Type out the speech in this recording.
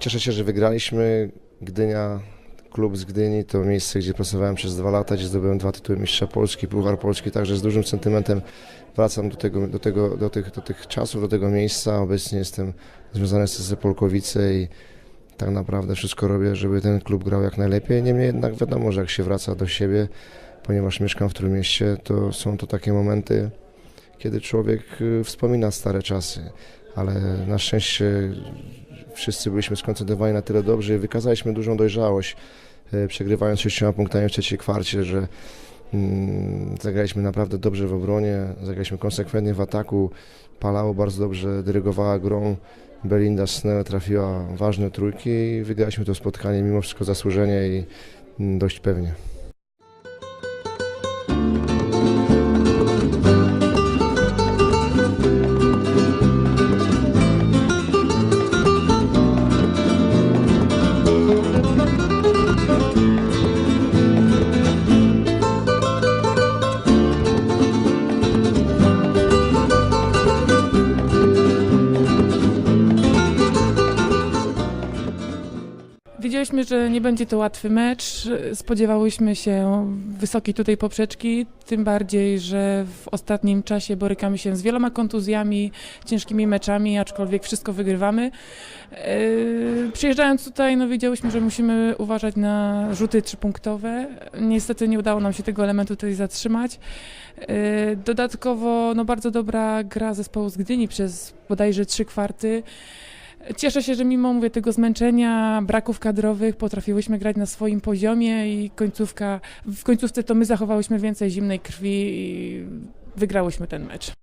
Cieszę się, że wygraliśmy. Gdynia, klub z Gdyni to miejsce, gdzie pracowałem przez dwa lata, gdzie zdobyłem dwa tytuły mistrza Polski, Puchar Polski, także z dużym sentymentem wracam do, tego, do, tego, do, tych, do tych czasów, do tego miejsca. Obecnie jestem związany z SC Polkowice i tak naprawdę wszystko robię, żeby ten klub grał jak najlepiej. Niemniej jednak wiadomo, że jak się wraca do siebie, ponieważ mieszkam w tym mieście, to są to takie momenty, kiedy człowiek y, wspomina stare czasy, ale na szczęście wszyscy byliśmy skoncentrowani na tyle dobrze i wykazaliśmy dużą dojrzałość, y, przegrywając sześcioma punktami w trzeciej kwarcie, że mm, zagraliśmy naprawdę dobrze w obronie, zagraliśmy konsekwentnie w ataku, Palało bardzo dobrze, dyrygowała grą, Belinda Snell trafiła ważne trójki i wygraliśmy to spotkanie mimo wszystko zasłużenie i mm, dość pewnie. Wiedzieliśmy, że nie będzie to łatwy mecz. Spodziewałyśmy się wysokiej tutaj poprzeczki, tym bardziej, że w ostatnim czasie borykamy się z wieloma kontuzjami, ciężkimi meczami, aczkolwiek wszystko wygrywamy. Yy, Przyjeżdżając tutaj, no wiedziałyśmy, że musimy uważać na rzuty trzypunktowe. Niestety nie udało nam się tego elementu tutaj zatrzymać. Yy, Dodatkowo no bardzo dobra gra zespołu z Gdyni przez bodajże trzy kwarty. Cieszę się, że mimo mówię, tego zmęczenia, braków kadrowych potrafiłyśmy grać na swoim poziomie i końcówka, w końcówce to my zachowałyśmy więcej zimnej krwi i wygrałyśmy ten mecz.